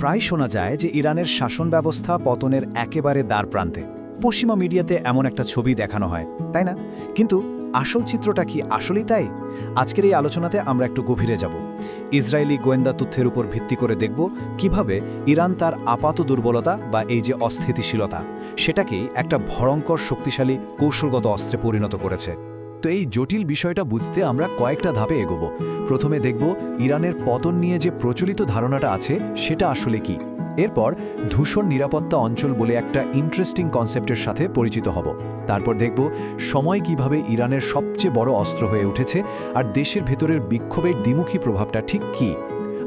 প্রায় শোনা যায় যে ইরানের শাসন ব্যবস্থা পতনের একেবারে দ্বার প্রান্তে পশ্চিমা মিডিয়াতে এমন একটা ছবি দেখানো হয়, তাই না? কিন্তু আসল চিত্রটা কি আসলেই তাই? আজকের এই আলোচনাতে আমরা একটু গভীরে যাব। ইসরায়েলি গোয়েন্দা তথ্যের উপর ভিত্তি করে দেখব কীভাবে ইরান তার আপাত দুর্বলতা বা এই যে অস্থিতিশীলতা, সেটাকেই একটা ভয়ঙ্কর শক্তিশালী কৌশলগত অস্ত্রে পরিণত করেছে। তো এই জটিল বিষয়টা বুঝতে আমরা কয়েকটা ধাপে এগোব। প্রথমে দেখব ইরানের পতন নিয়ে যে প্রচলিত ধারণাটা আছে, সেটা আসলে কি? এরপর ধূসর নিরাপত্তা অঞ্চল বলে একটা ইন্টারেস্টিং কনসেপ্টের সাথে পরিচিত হব। তারপর দেখব সময় কীভাবে ইরানের সবচেয়ে বড় অস্ত্র হয়ে উঠেছে আর দেশের ভেতরের বিক্ষোভের দ্বিমুখী প্রভাবটা ঠিক কী?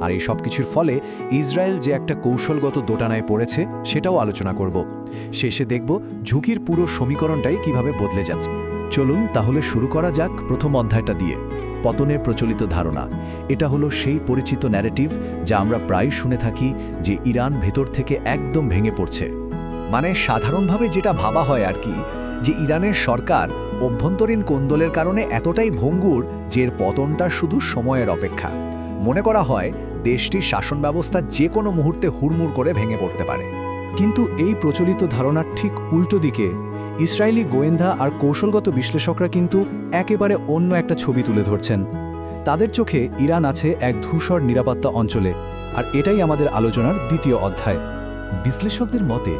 আর এই সব কিছুর ফলে ইসরায়েল যে একটা কৌশলগত দোটানায় পড়েছে, সেটাও আলোচনা করব। শেষে দেখব ঝুঁকির পুরো সমীকরণটাই কীভাবে বদলে যাচ্ছে। চলুন তাহলে শুরু করা যাক প্রথম অধ্যায়টা দিয়ে। পতনের প্রচলিত ধারণা। এটা হলো সেই পরিচিত ন্যারেটিভ যা আমরা প্রায় শুনে থাকি যে ইরান ভেতর থেকে একদম ভেঙে পড়ছে। মানে সাধারণভাবে যেটা ভাবা হয় আর কি, যে ইরানের সরকার অভ্যন্তরীণ কোন্দলের কারণে এতটাই ভঙ্গুর যে এর পতনটা শুধু সময়ের অপেক্ষা। মনে করা হয় দেশটির শাসন ব্যবস্থা যে কোনো মুহূর্তে হুড়মুড় করে ভেঙে পড়তে পারে। কিন্তু এই প্রচলিত ধারণার ঠিক উল্টো দিকে, ইসরায়েলি গোয়েন্দা আর কৌশলগত বিশ্লেষকরা কিন্তু একেবারে অন্য একটা ছবি তুলে ধরছেন। তাদের চোখে ইরান আছে এক ধূসর নিরাপত্তা অঞ্চলে, আর এটাই আমাদের আলোচনার দ্বিতীয় অধ্যায়। বিশ্লেষকদের মতে,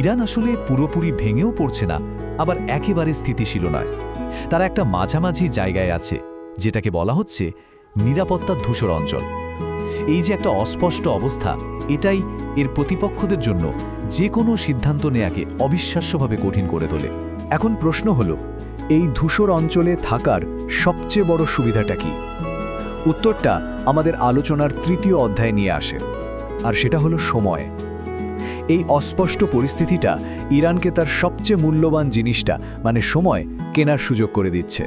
ইরান আসলে পুরোপুরি ভেঙেও পড়ছে না, আবার একেবারে স্থিতিশীল নয়। তারা একটা মাঝামাঝি জায়গায় আছে, যেটাকে বলা হচ্ছে নিরাপত্তা ধূসর অঞ্চল। এই যে একটা অস্পষ্ট অবস্থা, এটাই এর প্রতিপক্ষদের জন্য যে কোনো সিদ্ধান্ত নেয়াকে অবিশ্বাস্যভাবে কঠিন করে তোলে। এখন প্রশ্ন হল, এই ধূসর অঞ্চলে থাকার সবচেয়ে বড় সুবিধাটা কি? উত্তরটা আমাদের আলোচনার তৃতীয় অধ্যায় নিয়ে আসে, আর সেটা হলো সময়। এই অস্পষ্ট পরিস্থিতিটা ইরানকে তার সবচেয়ে মূল্যবান জিনিসটা মানে সময়, কেনার সুযোগ করে দিচ্ছে।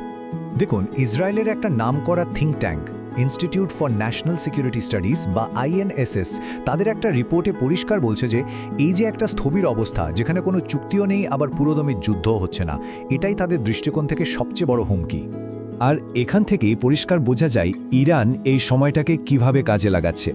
দেখুন, ইসরায়েলের একটা নাম করা think tank institute for national security studies বা আইএনএসএস, তাদের একটা রিপোর্টে পরিষ্কার বলছে যে, এই যে একটা স্থবির অবস্থা, যেখানে কোনো চুক্তিও নেই, আবার পুরোদমে যুদ্ধও হচ্ছে না, এটাই তাদের দৃষ্টিকোণ থেকে সবচেয়ে বড় হুমকি। আর এখান থেকেই পরিষ্কার বোঝা যায়, ইরান এই সময়টাকে কীভাবে কাজে লাগাচ্ছে।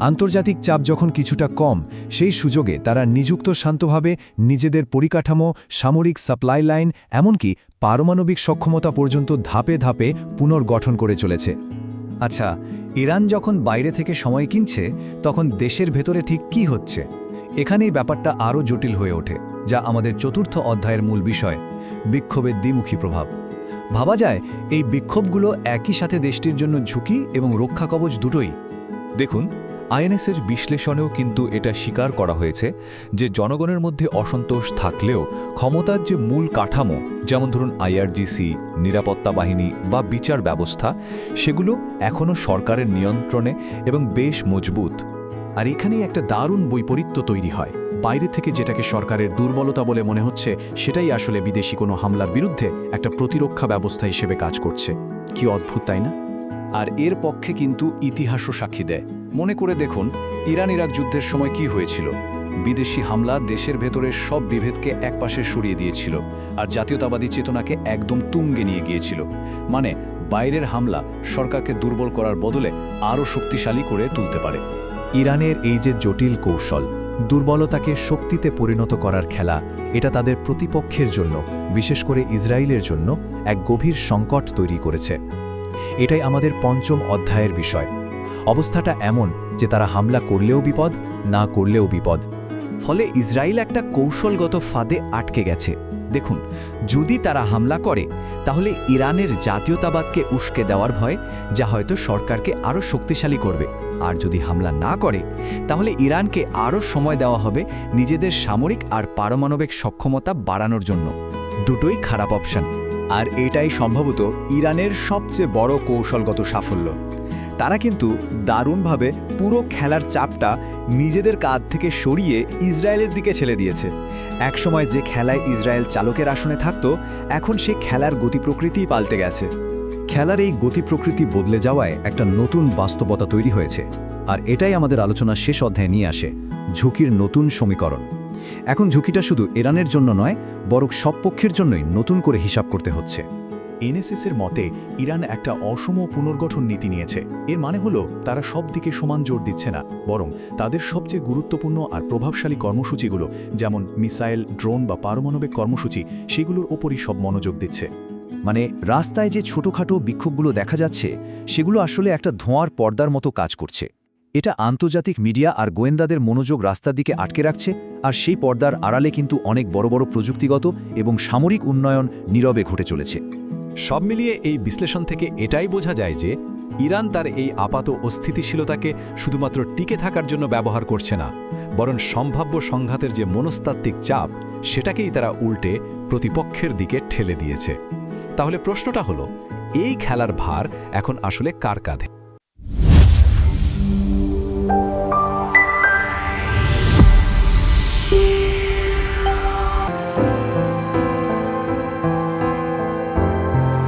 আন্তর্জাতিক চাপ যখন কিছুটা কম, সেই সুযোগে তারা নিযুক্ত শান্তভাবে নিজেদের পরিকাঠামো, সামরিক সাপ্লাই লাইন, এমনকি পারমাণবিক সক্ষমতা পর্যন্ত ধাপে ধাপে পুনর্গঠন করে চলেছে। আচ্ছা ইরান যখন বাইরে থেকে সময় কিনছে, তখন দেশের ভেতরে ঠিক কি হচ্ছে? এখানেই ব্যাপারটা আরও জটিল হয়ে ওঠে, যা আমাদের চতুর্থ অধ্যায়ের মূল বিষয়, বিক্ষোভের দ্বিমুখী প্রভাব। ভাবা যায়, এই বিক্ষোভগুলো একই সাথে দেশটির জন্য ঝুঁকি এবং রক্ষা কবচ দুটোই। দেখুন আইএনএসের বিশ্লেষণেও কিন্তু এটা স্বীকার করা হয়েছে যে জনগণের মধ্যে অসন্তোষ থাকলেও ক্ষমতার যে মূল কাঠামো, যেমন ধরুন আইআরজিসি, নিরাপত্তা বাহিনী বা বিচার ব্যবস্থা, সেগুলো এখনও সরকারের নিয়ন্ত্রণে এবং বেশ মজবুত। আর এখানেই একটা দারুণ বৈপরীত্য তৈরি হয়। বাইরে থেকে যেটাকে সরকারের দুর্বলতা বলে মনে হচ্ছে, সেটাই আসলে বিদেশি কোনো হামলার বিরুদ্ধে একটা প্রতিরক্ষা ব্যবস্থা হিসেবে কাজ করছে। কি অদ্ভুত, তাই না? আর এর পক্ষে কিন্তু ইতিহাসও সাক্ষী দেয়। মনে করে দেখুন ইরান ইরাক যুদ্ধের সময় কি হয়েছিল? বিদেশি হামলা দেশের ভেতরের সব বিভেদকে একপাশে সরিয়ে দিয়েছিল আর জাতীয়তাবাদী চেতনাকে একদম তুঙ্গে নিয়ে গিয়েছিল। মানে বাইরের হামলা সরকারকে দুর্বল করার বদলে আরও শক্তিশালী করে তুলতে পারে। ইরানের এই যে জটিল কৌশল, দুর্বলতাকে শক্তিতে পরিণত করার খেলা, এটা তাদের প্রতিপক্ষের জন্য, বিশেষ করে ইসরায়েলের জন্য, এক গভীর সংকট তৈরি করেছে। এটাই আমাদের পঞ্চম অধ্যায়ের বিষয়। অবস্থাটা এমন যে তারা হামলা করলেও বিপদ, না করলেও বিপদ। ফলে ইসরায়েল একটা কৌশলগত ফাঁদে আটকে গেছে। দেখুন, যদি তারা হামলা করে, তাহলে ইরানের জাতীয়তাবাদকে উস্কে দেওয়ার ভয়, যা হয়তো সরকারকে আরও শক্তিশালী করবে। আর যদি হামলা না করে, তাহলে ইরানকে আরও সময় দেওয়া হবে নিজেদের সামরিক আর পারমাণবিক সক্ষমতা বাড়ানোর জন্য। দুটোই খারাপ অপশন। আর এটাই সম্ভবত ইরানের সবচেয়ে বড় কৌশলগত সাফল্য। তারা কিন্তু দারুণভাবে পুরো খেলার চাপটা নিজেদের কাঁধ থেকে সরিয়ে ইসরায়েলের দিকে ছেড়ে দিয়েছে। একসময় যে খেলায় ইসরায়েল চালকের আসনে থাকত, এখন সে খেলার গতি প্রকৃতিই পাল্টে গেছে। খেলার এই গতি প্রকৃতি বদলে যাওয়ায় একটা নতুন বাস্তবতা তৈরি হয়েছে। আর এটাই আমাদের আলোচনার শেষ অধ্যায়ে নিয়ে আসে ঝুঁকির নতুন সমীকরণ। এখন ঝুঁকিটা শুধু ইরানের জন্য নয়, বরং সব পক্ষের জন্যই নতুন করে হিসাব করতে হচ্ছে। এনএসএস এর মতে, ইরান একটা অসম পুনর্গঠন নীতি নিয়েছে। এর মানে হলো, তারা সব দিকে সমান জোর দিচ্ছে না, বরং তাদের সবচেয়ে গুরুত্বপূর্ণ আর প্রভাবশালী কর্মসূচিগুলো, যেমন মিসাইল, ড্রোন বা পারমাণবিক কর্মসূচি, সেগুলোর ওপরই সব মনোযোগ দিচ্ছে। মানে রাস্তায় যে ছোটখাটো বিক্ষোভগুলো দেখা যাচ্ছে, সেগুলো আসলে একটা ধোঁয়ার পর্দার মতো কাজ করছে। এটা আন্তর্জাতিক মিডিয়া আর গোয়েন্দাদের মনোযোগ রাস্তার দিকে আটকে রাখছে, আর সেই পর্দার আড়ালে কিন্তু অনেক বড় বড় প্রযুক্তিগত এবং সামরিক উন্নয়ন নীরবে ঘটে চলেছে। সব মিলিয়ে এই বিশ্লেষণ থেকে এটাই বোঝা যায় যে, ইরান তার এই আপাত অস্থিতিশীলতাকে শুধুমাত্র টিকে থাকার জন্য ব্যবহার করছে না, বরং সম্ভাব্য সংঘাতের যে মনস্তাত্ত্বিক চাপ, সেটাকেই তারা উল্টে প্রতিপক্ষের দিকে ঠেলে দিয়েছে। তাহলে প্রশ্নটা হলো, এই খেলার ভার এখন আসলে কার কাঁধে?